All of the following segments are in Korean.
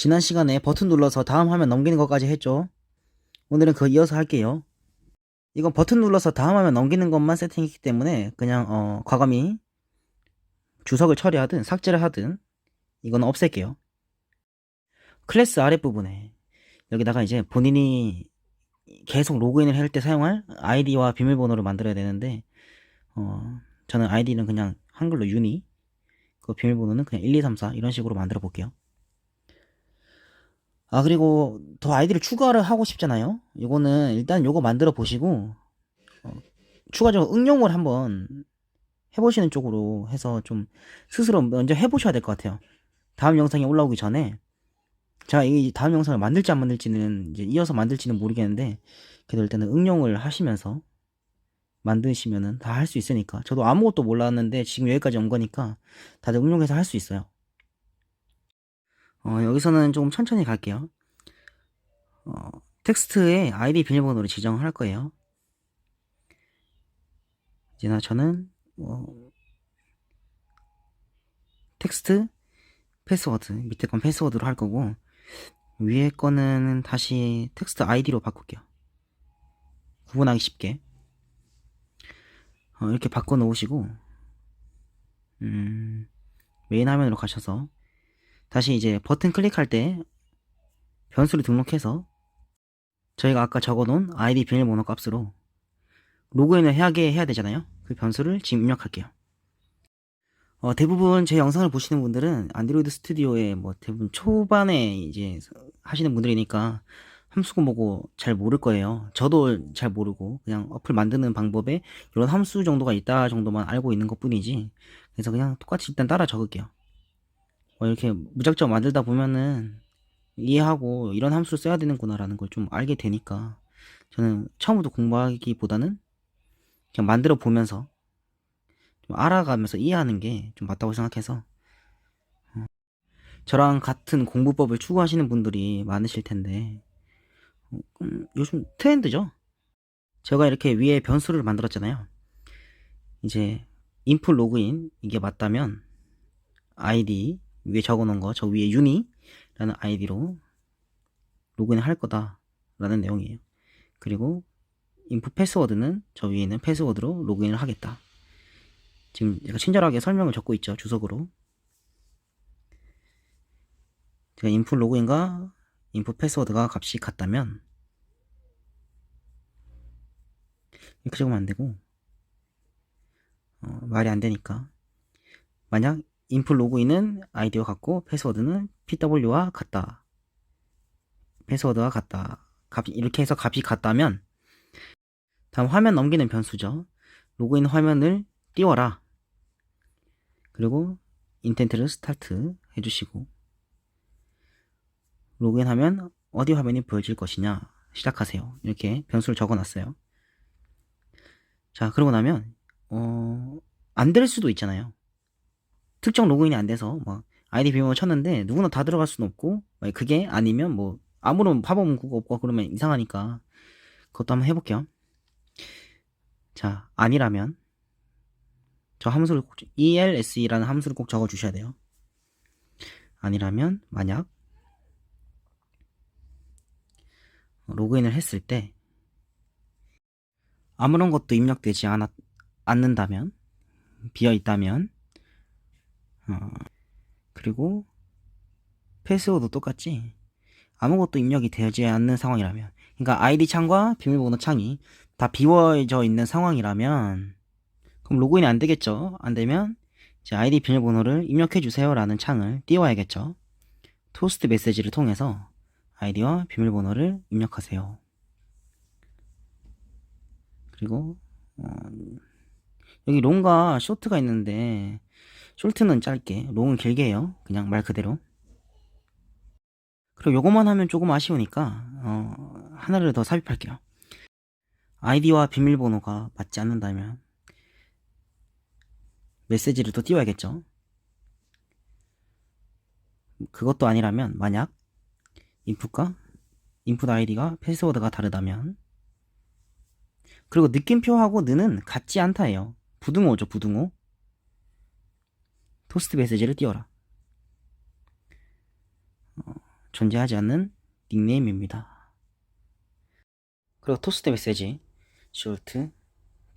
지난 시간에 버튼 눌러서 다음 화면 넘기는 것까지 했죠. 오늘은 그거 이어서 할게요. 이건 버튼 눌러서 다음 화면 넘기는 것만 세팅했기 때문에 그냥 어, 과감히 주석을 처리하든 삭제를 하든 이건 없앨게요. 클래스 아랫부분에 여기다가 이제 본인이 계속 로그인을 할 때 사용할 아이디와 비밀번호를 만들어야 되는데 어, 저는 아이디는 그냥 한글로 유니 그 비밀번호는 그냥 1234 이런 식으로 만들어 볼게요. 아 그리고 더 아이디를 추가를 하고 싶잖아요. 이거는 일단 요거 만들어 보시고 어, 추가적으로 응용을 한번 해보시는 쪽으로 해서 좀 스스로 먼저 해보셔야 될 것 같아요. 다음 영상이 올라오기 전에 제가 이 다음 영상을 만들지 안 만들지는 이제 이어서 만들지는 모르겠는데 그래도 일단은 응용을 하시면서 만드시면은 다 할 수 있으니까 저도 아무것도 몰랐는데 지금 여기까지 온 거니까 다들 응용해서 할 수 있어요. 어, 여기서는 조금 천천히 갈게요. 어, 텍스트에 아이디 비밀번호를 지정할 거예요. 이제 나 저는 뭐 텍스트 패스워드 밑에 건 패스워드로 할 거고 위에 거는 다시 텍스트 아이디로 바꿀게요. 구분하기 쉽게 어, 이렇게 바꿔 놓으시고 음, 메인 화면으로 가셔서 다시 이제 버튼 클릭할 때 변수를 등록해서 저희가 아까 적어놓은 아이디 비밀번호 값으로 로그인을 하게 해야 되잖아요. 그 변수를 지금 입력할게요. 어, 대부분 제 영상을 보시는 분들은 안드로이드 스튜디오에 뭐 대부분 초반에 이제 하시는 분들이니까 함수고 뭐고 잘 모를 거예요. 저도 잘 모르고 그냥 어플 만드는 방법에 이런 함수 정도가 있다 정도만 알고 있는 것 뿐이지. 그래서 그냥 똑같이 일단 따라 적을게요. 어, 이렇게 무작정 만들다 보면은 이해하고 이런 함수를 써야 되는구나라는 걸 좀 알게 되니까 저는 처음부터 공부하기보다는 그냥 만들어 보면서 좀 알아가면서 이해하는 게 좀 맞다고 생각해서 어, 저랑 같은 공부법을 추구하시는 분들이 많으실 텐데 어, 음, 요즘 트렌드죠. 제가 이렇게 위에 변수를 만들었잖아요. 이제 인풋 로그인 이게 맞다면 아이디 위에 적어놓은 거 저 위에 유니라는 아이디로 로그인을 할 거다라는 내용이에요. 그리고 인풋 패스워드는 저 위에 있는 패스워드로 로그인을 하겠다. 지금 제가 친절하게 설명을 적고 있죠. 주석으로. 제가 인풋 로그인과 인풋 패스워드가 값이 같다면 이렇게 적으면 안 되고 어, 말이 안 되니까 만약 인풋 로그인은 아이디와 같고 패스워드는 PW와 같다. 패스워드와 같다. 값 이렇게 해서 값이 같다면 다음 화면 넘기는 변수죠. 로그인 화면을 띄워라. 그리고 인텐트를 스타트 해주시고 로그인 하면 어디 화면이 보여질 것이냐 시작하세요. 이렇게 변수를 적어놨어요. 자 그러고 나면 어, 안 될 수도 있잖아요. 특정 로그인이 안 돼서 막 아이디 비밀번호 쳤는데 누구나 다 들어갈 수는 없고 그게 아니면 뭐 아무런 팝업 문구가 없고 그러면 이상하니까 그것도 한번 해볼게요. 자 아니라면 저 함수를 꼭 ELSE라는 함수를 꼭 적어 주셔야 돼요. 아니라면 만약 로그인을 했을 때 아무런 것도 입력되지 않았, 않는다면 비어 있다면 어, 그리고 패스워드 똑같지. 아무것도 입력이 되지 않는 상황이라면 그러니까 아이디 창과 비밀번호 창이 다 비워져 있는 상황이라면 그럼 로그인이 안 되겠죠? 안 되면 이제 아이디 비밀번호를 입력해 주세요 라는 창을 띄워야겠죠? 토스트 메시지를 통해서 아이디와 비밀번호를 입력하세요. 그리고 어, 여기 롱과 쇼트가 있는데 쇼트는 짧게, 롱은 길게 해요. 그냥 말 그대로. 그리고 요것만 하면 조금 아쉬우니까 어, 하나를 더 삽입할게요. 아이디와 비밀번호가 맞지 않는다면 메시지를 또 띄워야겠죠. 그것도 아니라면 만약 인풋과 인풋 아이디가 패스워드가 다르다면 그리고 느낌표하고 느는 같지 않다예요. 부등호죠, 부등호. 토스트 메시지를 띄워라. 어, 존재하지 않는 닉네임입니다. 그리고 토스트 메시지 short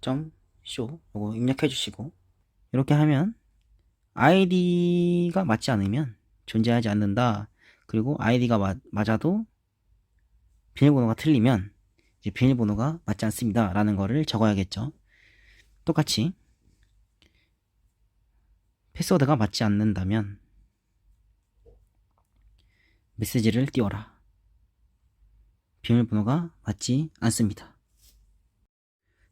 점 show 요거 입력해 주시고 이렇게 하면 아이디가 맞지 않으면 존재하지 않는다. 그리고 아이디가 마- 맞아도 비밀번호가 틀리면 이제 비밀번호가 맞지 않습니다. 라는 거를 적어야겠죠. 똑같이 패스워드가 맞지 않는다면 메시지를 띄워라. 비밀번호가 맞지 않습니다.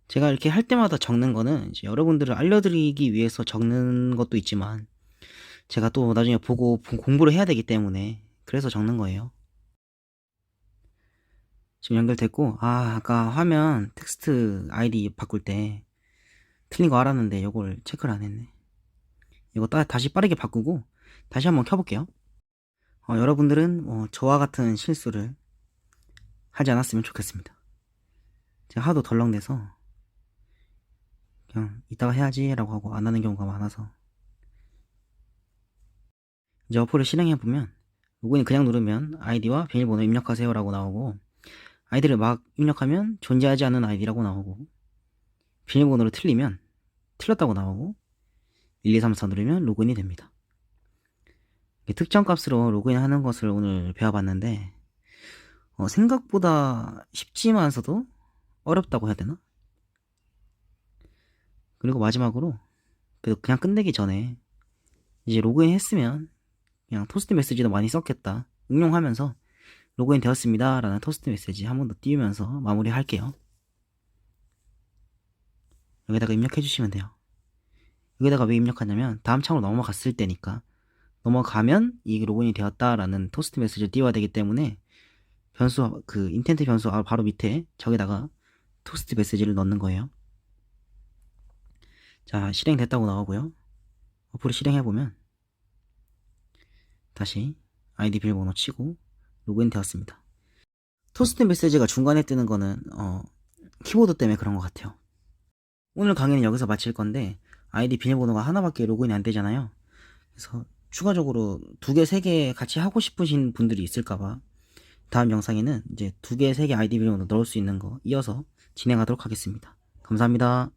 제가 이렇게 할 때마다 적는 거는 여러분들을 알려드리기 위해서 적는 것도 있지만 제가 또 나중에 보고 보- 공부를 해야 되기 때문에 그래서 적는 거예요. 지금 연결됐고 아 아까 화면 텍스트 아이디 바꿀 때 틀린 거 알았는데 이걸 체크를 안 했네. 이거 따, 다시 빠르게 바꾸고 다시 한번 켜볼게요. 어, 여러분들은 뭐 저와 같은 실수를 하지 않았으면 좋겠습니다. 제가 하도 덜렁대서 그냥 이따가 해야지라고 하고 안 하는 경우가 많아서 이제 어플을 실행해 보면 로그인 그냥 누르면 아이디와 비밀번호 입력하세요라고 나오고 아이디를 막 입력하면 존재하지 않는 아이디라고 나오고 비밀번호를 틀리면 틀렸다고 나오고 1, 2, 3, 4 누르면 로그인이 됩니다. 특정 값으로 로그인하는 것을 오늘 배워봤는데 어, 생각보다 쉽지만서도 어렵다고 해야 되나? 그리고 마지막으로 그냥 끝내기 전에 이제 로그인 했으면 그냥 토스트 메시지도 많이 썼겠다 응용하면서 로그인 되었습니다 라는 토스트 메시지 한 번 더 띄우면서 마무리 할게요 여기다가 입력해 주시면 돼요 여기다가 왜 입력하냐면 다음 창으로 넘어갔을 때니까 넘어가면 이 로그인이 되었다라는 토스트 메시지를 띄워야 되기 때문에 변수 그 인텐트 변수 아, 바로 밑에 저기다가 토스트 메시지를 넣는 거예요. 자 실행됐다고 나오고요. 어플을 실행해 보면 다시 아이디 비밀번호 치고 로그인 되었습니다. 토스트 메시지가 중간에 뜨는 거는 어, 키보드 때문에 그런 것 같아요. 오늘 강의는 여기서 마칠 건데 아이디 비밀번호가 하나밖에 로그인이 안 되잖아요. 그래서 추가적으로 두 개, 세 개 같이 하고 싶으신 분들이 있을까봐 다음 영상에는 이제 두 개, 세 개 아이디 비밀번호 넣을 수 있는 거 이어서 진행하도록 하겠습니다. 감사합니다.